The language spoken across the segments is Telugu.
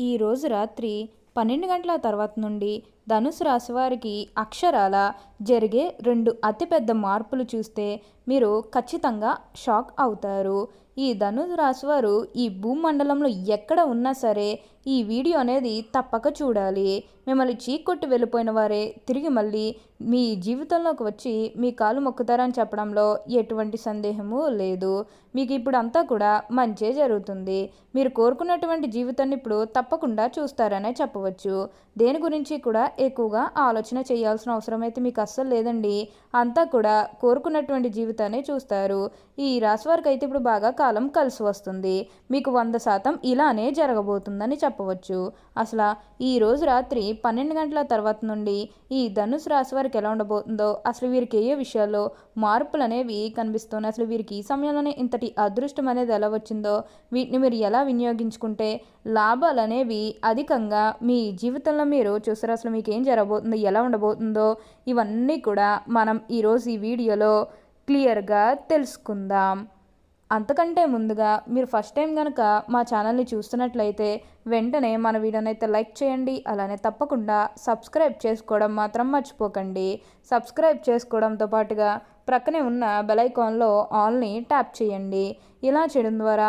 ఈరోజు రాత్రి పన్నెండు గంటల తర్వాత నుండి ధనుసు రాశి వారికి అక్షరాల జరిగే రెండు అతిపెద్ద మార్పులు చూస్తే మీరు ఖచ్చితంగా షాక్ అవుతారు. ఈ ధనుసు రాశి వారు ఈ భూమండలంలో ఎక్కడ ఉన్నా సరే ఈ వీడియో అనేది తప్పక చూడాలి. మిమ్మల్ని చీకొట్టి వెళ్ళిపోయిన వారే తిరిగి మళ్ళీ మీ జీవితంలోకి వచ్చి మీ కాలు మొక్కుతారని చెప్పడంలో ఎటువంటి సందేహము లేదు. మీకు ఇప్పుడు అంతా కూడా మంచే జరుగుతుంది. మీరు కోరుకున్నటువంటి జీవితాన్ని ఇప్పుడు తప్పకుండా చూస్తారనే చెప్పవచ్చు. దేని గురించి కూడా ఎక్కువగా ఆలోచన చేయాల్సిన అవసరం అయితే మీకు అస్సలు లేదండి. అంతా కూడా కోరుకున్నటువంటి జీవితాన్ని చూస్తారు. ఈ రాశి వారికి అయితే ఇప్పుడు బాగా కాలం కలిసి వస్తుంది. మీకు వంద శాతం ఇలానే జరగబోతుందని చెప్పవచ్చు. అసలు ఈ రోజు రాత్రి పన్నెండు గంటల తర్వాత నుండి ఈ ధనుసు రాశి వారికి ఎలా ఉండబోతుందో అసలు వీరికి ఏ విషయాల్లో మార్పులు అనేవి కనిపిస్తున్నాయి అసలు వీరికి ఈ సమయంలోనే ఇంతటి అదృష్టం అనేది ఎలా వచ్చిందో వీటిని మీరు ఎలా వినియోగించుకుంటే లాభాలు అనేవి అధికంగా మీ జీవితంలో మీరు చూసారు అసలు మీకు ఏం జరగబోతుందో ఎలా ఉండబోతుందో ఇవన్నీ కూడా మనం ఈరోజు ఈ వీడియోలో క్లియర్గా తెలుసుకుందాం. అంతకంటే ముందుగా మీరు ఫస్ట్ టైం కనుక మా ఛానల్ని చూస్తున్నట్లయితే వెంటనే మన వీడియోని అయితే లైక్ చేయండి అలానే తప్పకుండా సబ్స్క్రైబ్ చేసుకోవడం మాత్రం మర్చిపోకండి. సబ్స్క్రైబ్ చేసుకోవడంతో పాటుగా ప్రక్కనే ఉన్న బెలైకాన్లో ఆల్ని ట్యాప్ చేయండి. ఇలా చేయడం ద్వారా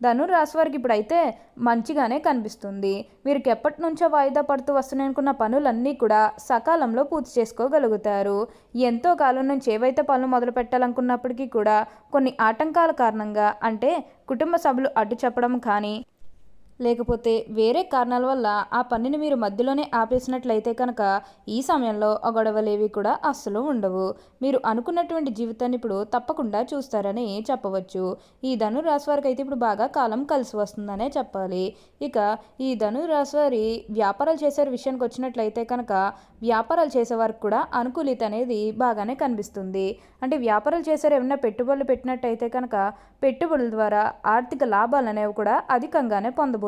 ధనురాశి వారికి ఇప్పుడైతే మంచిగానే కనిపిస్తుంది. వీరికి ఎప్పటి నుంచో వాయిదా పడుతూ వస్తున్నాయనుకున్న పనులన్నీ కూడా సకాలంలో పూర్తి చేసుకోగలుగుతారు. ఎంతో కాలం నుంచి ఏవైతే పనులు మొదలు పెట్టాలనుకున్నప్పటికీ కూడా కొన్ని ఆటంకాల కారణంగా అంటే కుటుంబ సభ్యులు అడ్డు చెప్పడం కానీ లేకపోతే వేరే కారణాల వల్ల ఆ పనిని మీరు మధ్యలోనే ఆపేసినట్లయితే కనుక ఈ సమయంలో ఆ గొడవలేవి కూడా అస్సలు ఉండవు. మీరు అనుకున్నటువంటి జీవితాన్ని ఇప్పుడు తప్పకుండా చూస్తారని చెప్పవచ్చు. ఈ ధను రాశి వారికి అయితే ఇప్పుడు బాగా కాలం కలిసి వస్తుందనే చెప్పాలి. ఇక ఈ ధను రాశి వారి వ్యాపారాలు చేసే విషయానికి వచ్చినట్లయితే కనుక వ్యాపారాలు చేసే వారికి కూడా అనుకూలిత అనేది బాగానే కనిపిస్తుంది. అంటే వ్యాపారాలు చేసారు ఏమైనా పెట్టుబడులు పెట్టినట్టయితే కనుక పెట్టుబడుల ద్వారా ఆర్థిక లాభాలు అనేవి కూడా అధికంగానే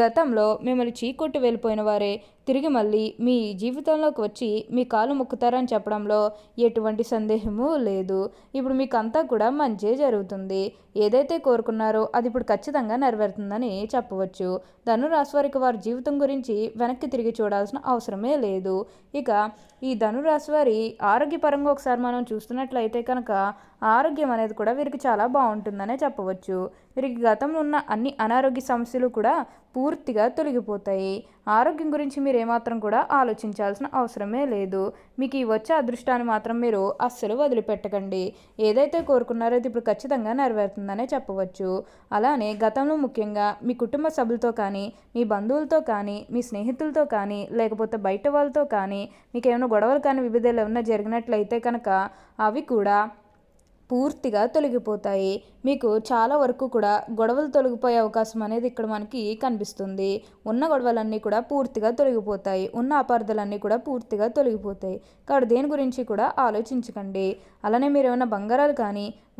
గతంలో మిమ్మల్ని చీకొట్టి వెళ్ళిపోయిన వారే. తిరిగి మళ్ళీ మీ జీవితంలోకి వచ్చి మీ కాలు మొక్కుతారని చెప్పడంలో ఎటువంటి సందేహము లేదు. ఇప్పుడు మీకు అంతా కూడా మంచే జరుగుతుంది. ఏదైతే కోరుకున్నారో అది ఇప్పుడు ఖచ్చితంగా నెరవేరుతుందని చెప్పవచ్చు. ధనురాశి వారికి వారి జీవితం గురించి వెనక్కి తిరిగి చూడాల్సిన అవసరమే లేదు. ఇక ఈ ధనురాశి వారి ఆరోగ్యపరంగా ఒకసారి మనం చూస్తున్నట్లయితే కనుక ఆరోగ్యం అనేది కూడా వీరికి చాలా బాగుంటుందనే చెప్పవచ్చు. వీరికి గతంలో ఉన్న అన్ని అనారోగ్య సమస్యలు కూడా పూర్తిగా తొలగిపోతాయి. ఆరోగ్యం గురించి మీరు ఏమాత్రం కూడా ఆలోచించాల్సిన అవసరమే లేదు. మీకు ఈ వచ్చే అదృష్టాన్ని మాత్రం మీరు అస్సలు వదిలిపెట్టకండి. ఏదైతే కోరుకున్నారో అది ఇప్పుడు ఖచ్చితంగా నెరవేరుతుందనే చెప్పవచ్చు. అలానే గతంలో ముఖ్యంగా మీ కుటుంబ సభ్యులతో కానీ మీ బంధువులతో కానీ మీ స్నేహితులతో కానీ లేకపోతే బయట వాళ్ళతో కానీ మీకు ఏమైనా గొడవలు కానీ వివిధాలు ఏమైనా జరిగినట్లయితే కనుక అవి కూడా పూర్తిగా తొలగిపోతాయి. మీకు చాలా వరకు కూడా గొడవలు తొలగిపోయే అవకాశం అనేది ఇక్కడ మనకి కనిపిస్తుంది. ఉన్న గొడవలన్నీ కూడా పూర్తిగా తొలగిపోతాయి. ఉన్న అపార్థాలన్నీ కూడా పూర్తిగా తొలగిపోతాయి. కాబట్టి దేని గురించి కూడా ఆలోచించకండి. అలానే మీరు ఏమైనా బంగారాలు కానీ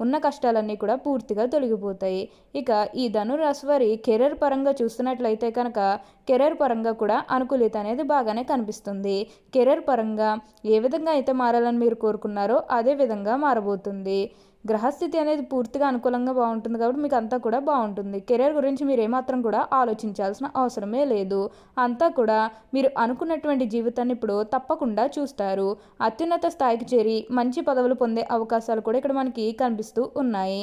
ఉన్న కష్టాలన్నీ కూడా పూర్తిగా తొలగిపోతాయి. ఇక ఈ ధనురాశి వారి కెరీర్ పరంగా చూస్తున్నట్లయితే కనుక కెరీర్ పరంగా కూడా అనుకూలిత అనేది బాగానే కనిపిస్తుంది. కెరీర్ పరంగా ఏ విధంగా అయితే మారాలని మీరు కోరుకున్నారో అదే విధంగా మారబోతుంది. గ్రహస్థితి అనేది పూర్తిగా అనుకూలంగా బాగుంటుంది కాబట్టి మీకు అంతా కూడా బాగుంటుంది. కెరీర్ గురించి మీరు ఏమాత్రం కూడా ఆలోచించాల్సిన అవసరమే లేదు. అంతా కూడా మీరు అనుకున్నటువంటి జీవితాన్ని ఇప్పుడు తప్పకుండా చూస్తారు. అత్యున్నత స్థాయికి చేరి మంచి పదవులు పొందే అవకాశాలు కూడా ఇక్కడ మనకి కనిపిస్తూ ఉన్నాయి.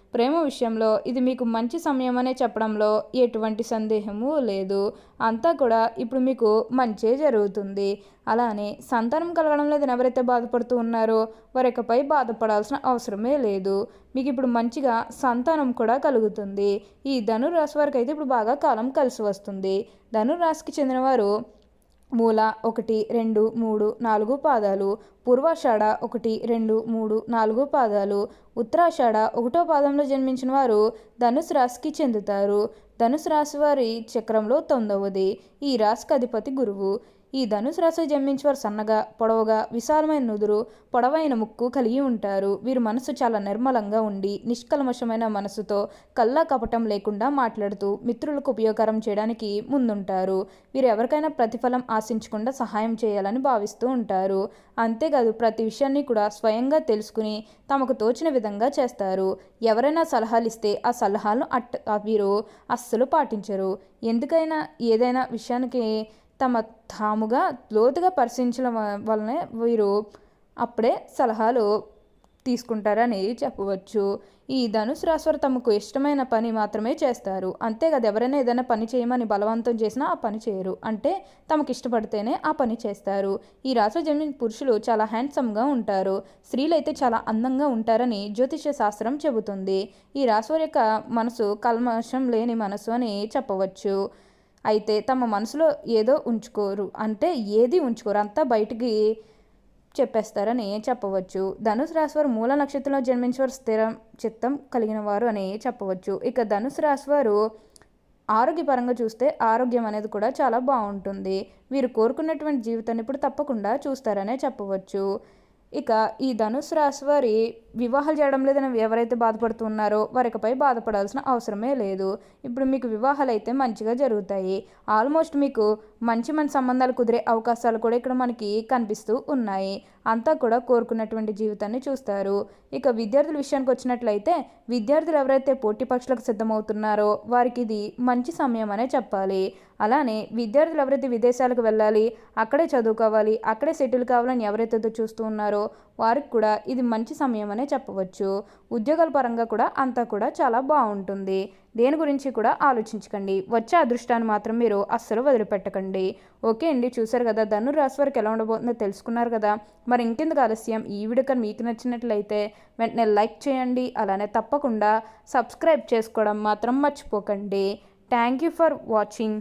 ప్రేమ విషయంలో ఇది మీకు మంచి సమయం అనే చెప్పడంలో ఎటువంటి సందేహము లేదు. అంతా కూడా ఇప్పుడు మీకు మంచే జరుగుతుంది. అలానే సంతానం కలగడం లేదని ఎవరైతే బాధపడుతూ ఉన్నారో వారికపై బాధపడాల్సిన అవసరమే లేదు. మీకు ఇప్పుడు మంచిగా సంతానం కూడా కలుగుతుంది. ఈ ధనురాశి వారికి అయితే ఇప్పుడు బాగా కాలం కలిసి వస్తుంది. ధనురాశికి చెందినవారు మూల ఒకటి రెండు మూడు నాలుగు పాదాలు పూర్వాషాఢ ఒకటి రెండు మూడు నాలుగు పాదాలు ఉత్తరాషాఢ ఒకటో పాదంలో జన్మించిన వారు ధనుసు రాశికి చెందుతారు. ధనుసు రాశి వారి చక్రంలో తొమ్మిదవది. ఈ రాశికి అధిపతి గురువు. ఈ ధనుసు రాశి జన్మించేవారు సన్నగా పొడవుగా విశాలమైన నుదురు పొడవైన ముక్కు కలిగి ఉంటారు. వీరు మనసు చాలా నిర్మలంగా ఉండి నిష్కల్మషమైన మనసుతో కల్లా కపటం లేకుండా మాట్లాడుతూ మిత్రులకు ఉపయోగకరం చేయడానికి ముందుంటారు. వీరు ఎవరికైనా ప్రతిఫలం ఆశించకుండా సహాయం చేయాలని భావిస్తూ ఉంటారు. అంతేకాదు ప్రతి విషయాన్ని కూడా స్వయంగా తెలుసుకుని తమకు తోచిన విధంగా చేస్తారు. ఎవరైనా సలహాలు ఇస్తే ఆ సలహాలను అట్ వీరు అస్సలు పాటించరు. ఎందుకైనా ఏదైనా విషయానికి తమ తాముగా లోతుగా పరిశీలించడం వలనే వీరు అప్పుడే సలహాలు తీసుకుంటారని చెప్పవచ్చు. ఈ ధనుసు రాశివారు తమకు ఇష్టమైన పని మాత్రమే చేస్తారు. అంతేకాదు ఎవరైనా ఏదైనా పని చేయమని బలవంతం చేసినా ఆ పని చేయరు. అంటే తమకు ఇష్టపడితేనే ఆ పని చేస్తారు. ఈ రాశిలో జన్మించిన పురుషులు చాలా హ్యాండ్సమ్గా ఉంటారు. స్త్రీలు అయితే చాలా అందంగా ఉంటారని జ్యోతిష శాస్త్రం చెబుతుంది. ఈ రాశివారి యొక్క మనసు కల్మషం లేని మనసు అని చెప్పవచ్చు. అయితే తమ మనసులో ఏదో ఉంచుకోరు. అంటే ఏది ఉంచుకోరు. అంతా బయటికి చెప్పేస్తారని చెప్పవచ్చు. ధనుసు రాశి వారు మూల నక్షత్రంలో జన్మించేవారు స్థిరం చిత్తం కలిగిన వారు అని చెప్పవచ్చు. ఇక ధనుసు రాశి వారు ఆరోగ్యపరంగా చూస్తే ఆరోగ్యం అనేది కూడా చాలా బాగుంటుంది. వీరు కోరుకున్నటువంటి జీవితాన్ని ఇప్పుడు తప్పకుండా చూస్తారనే చెప్పవచ్చు. ఇక ఈ ధనుసు రాశి వారి వివాహాలు చేయడం లేదని ఎవరైతే బాధపడుతున్నారో వారికపై బాధపడాల్సిన అవసరమే లేదు. ఇప్పుడు మీకు వివాహాలు అయితే మంచిగా జరుగుతాయి. ఆల్మోస్ట్ మీకు మంచి మంచి సంబంధాలు కుదిరే అవకాశాలు కూడా ఇక్కడ మనకి కనిపిస్తూ ఉన్నాయి. అంతా కూడా కోరుకున్నటువంటి జీవితాన్ని చూస్తారు. ఇక విద్యార్థుల విషయానికి వచ్చినట్లయితే విద్యార్థులు ఎవరైతే పోటీ పరీక్షలకు సిద్ధమవుతున్నారో వారికి ఇది మంచి సమయం అనే చెప్పాలి. అలానే విద్యార్థులు ఎవరైతే విదేశాలకు వెళ్ళాలి అక్కడే చదువుకోవాలి అక్కడే సెటిల్ కావాలని ఎవరైతే చూస్తూ ఉన్నారో వారికి కూడా ఇది మంచి సమయం అనే చెప్పవచ్చు. ఉద్యోగాల పరంగా కూడా అంతా కూడా చాలా బాగుంటుంది. దేని గురించి కూడా ఆలోచించకండి. వచ్చే అదృష్టాన్ని మాత్రం మీరు అస్సలు వదిలిపెట్టకండి. ఓకే అండి చూసారు కదా ధను రాశి వారికి ఎలా ఉండబోతుందో తెలుసుకున్నారు కదా. మరి ఇంకెందుకు ఆలస్యం? ఈ వీడియో కానీ మీకు నచ్చినట్లయితే వెంటనే లైక్ చేయండి. అలానే తప్పకుండా సబ్స్క్రైబ్ చేసుకోవడం మాత్రం మర్చిపోకండి. Thank you for watching.